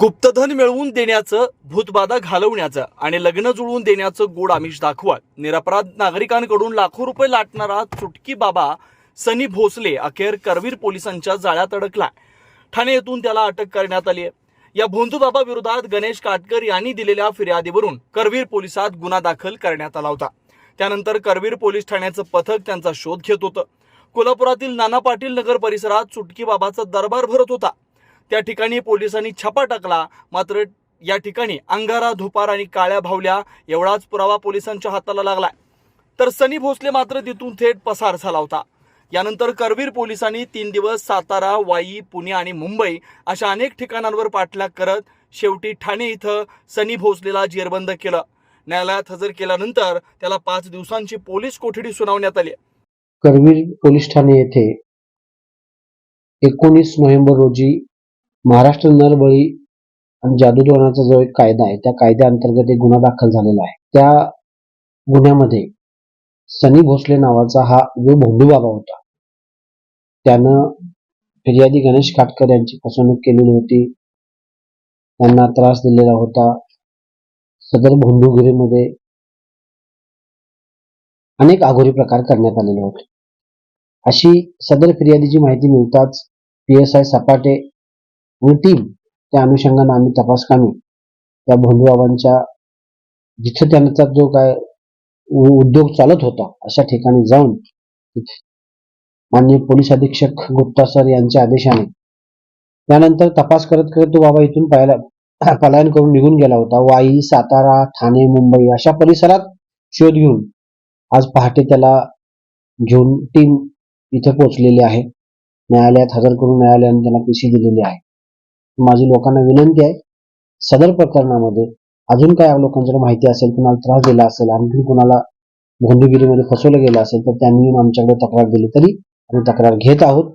गुप्तधन मिळवून देण्याचं भूतबाधा घालवण्याचं आणि लग्न जुळवून देण्याचं गोड आमिष दाखवत निरपराध नागरिकांकडून लाखो रुपये लाटणारा चुटकी बाबा सनी भोसले अखेर करवीर पोलिसांच्या जाळ्यात अडकला ठाणे येथून त्याला अटक करण्यात आली आहे. या भोंदूबाबा विरोधात गणेश काटकर यांनी दिलेल्या फिर्यादीवरून करवीर पोलिसात गुन्हा दाखल करण्यात आला होता. त्यानंतर करवीर पोलीस ठाण्याचं पथक त्यांचा शोध घेत होतं. कोल्हापुरातील नाना पाटील नगर परिसरात चुटकी बाबाचा दरबार भरत होता. त्या ठिकाणी पोलिसांनी छापा टाकला. मात्र या ठिकाणी अंगारा धुपार आणि काळ्या भावल्या एवढाच पुरावा पोलिसांच्या हाताला लागलाय तर सनी भोसले मात्र तिथून थेट पसार झाला होता. यानंतर करवीर पोलिसांनी तीन दिवस सातारा वाई पुणे आणि मुंबई अशा अनेक ठिकाणांवर पाठलाग करत शेवटी ठाणे इथं सनी भोसलेला जेरबंद केलं. न्यायालयात हजर केल्यानंतर त्याला पाच दिवसांची पोलीस कोठडी सुनावण्यात आली. करवीर पोलीस ठाणे येथे एकोणीस नोव्हेंबर रोजी महाराष्ट्र नरबळी आणि जादूटोणाचा जो एक कायदा आहे त्या कायद्याअंतर्गत एक गुन्हा दाखल झालेला आहे. त्या गुन्ह्यामध्ये सनी भोसले नावाचा हा जो भोंदूबाबा होता त्यानं फिर्यादी गणेश काटकर यांची फसवणूक केलेली होती. त्यांना त्रास दिलेला होता. सदर भोंडूगिरीमध्ये अनेक आघोरी प्रकार करण्यात आलेले होते. अशी सदर फिर्यादीची माहिती मिळताच पी एस आय सपाटे आणि टीम त्या अनुषंगाने आम्ही तपासकामी त्या भोंदूबाबांच्या जिथं त्यांचा जो काय उद्योग चालत होता अशा ठिकाणी जाऊन माननीय पोलीस अधीक्षक गुप्ता सर यांच्या आदेशाने त्यानंतर तपास करत करत तो बाबा इथून पाहायला पलायन करून निघून गेला होता. वाई सातारा ठाणे मुंबई अशा परिसरात शोध घेऊन आज पहाटे त्याला घेऊन टीम इथे पोहोचलेली आहे. न्यायालयात हजर करून न्यायालयाने त्यांना पीसी दिलेली आहे. माझी लोकांना विनंती आहे सदर प्रकरणामध्ये अजून काय लोकांच्याकडे माहिती असेल कुणाला त्रास दिला असेल आणखी कुणाला भोंदूगिरीमध्ये फसवलं गेलं असेल तर त्यांनी येऊन आमच्याकडे तक्रार दिली तरी आम्ही तक्रार घेत आहोत.